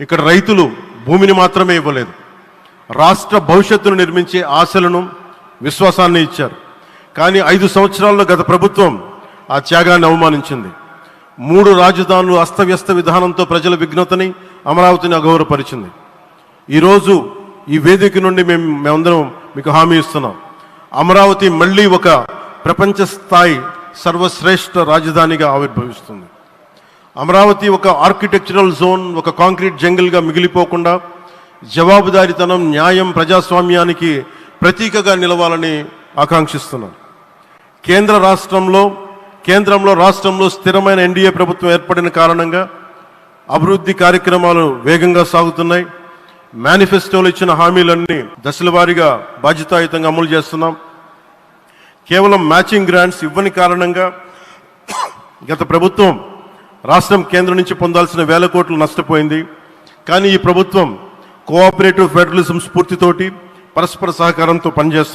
ఇక్కడ రైతులు భూమిని మాత్రమే ఇవ్వలేదు. రాష్ట్ర భవిష్యత్తును నిర్మించే ఆశలను విశ్వాసాన్ని ఇచ్చారు. కానీ ఐదు సంవత్సరాల్లో గత ప్రభుత్వం ఆ త్యాగాన్ని అవమానించింది. మూడు రాజధానులు అస్తవ్యస్త విధానంతో ప్రజల విఘ్నతని అమరావతిని అగౌరవపరిచింది ఈరోజు ఈ వేదిక నుండి మేము మేమందరం మీకు హామీ ఇస్తున్నాం. అమరావతి మళ్ళీ ఒక ప్రపంచ స్థాయి సర్వశ్రేష్ఠ రాజధానిగా ఆవిర్భవిస్తుంది. అమరావతి ఒక ఆర్కిటెక్చరల్ జోన్ ఒక కాంక్రీట్ జంగిల్గా మిగిలిపోకుండా జవాబుదారీతనం న్యాయం ప్రజాస్వామ్యానికి ప్రతీకగా నిలవాలని ఆకాంక్షిస్తున్నాను కేంద్ర రాష్ట్రంలో కేంద్రంలో రాష్ట్రంలో స్థిరమైన ఎన్డీఏ ప్రభుత్వం ఏర్పడిన కారణంగా అభివృద్ధి కార్యక్రమాలు వేగంగా సాగుతున్నాయి. మేనిఫెస్టోలు ఇచ్చిన హామీలన్నీ దశల వారీగా బాధ్యతాయుతంగా అమలు చేస్తున్నాం. కేవలం మ్యాచింగ్ గ్రాంట్స్ ఇవ్వని కారణంగా గత ప్రభుత్వం రాష్ట్రం కేంద్రం నుంచి పొందాల్సిన వేల కోట్లు నష్టపోయింది. కానీ ఈ ప్రభుత్వం కోఆపరేటివ్ ఫెడరలిజం స్ఫూర్తితోటి పరస్పర సహకారంతో పనిచేస్తుంది.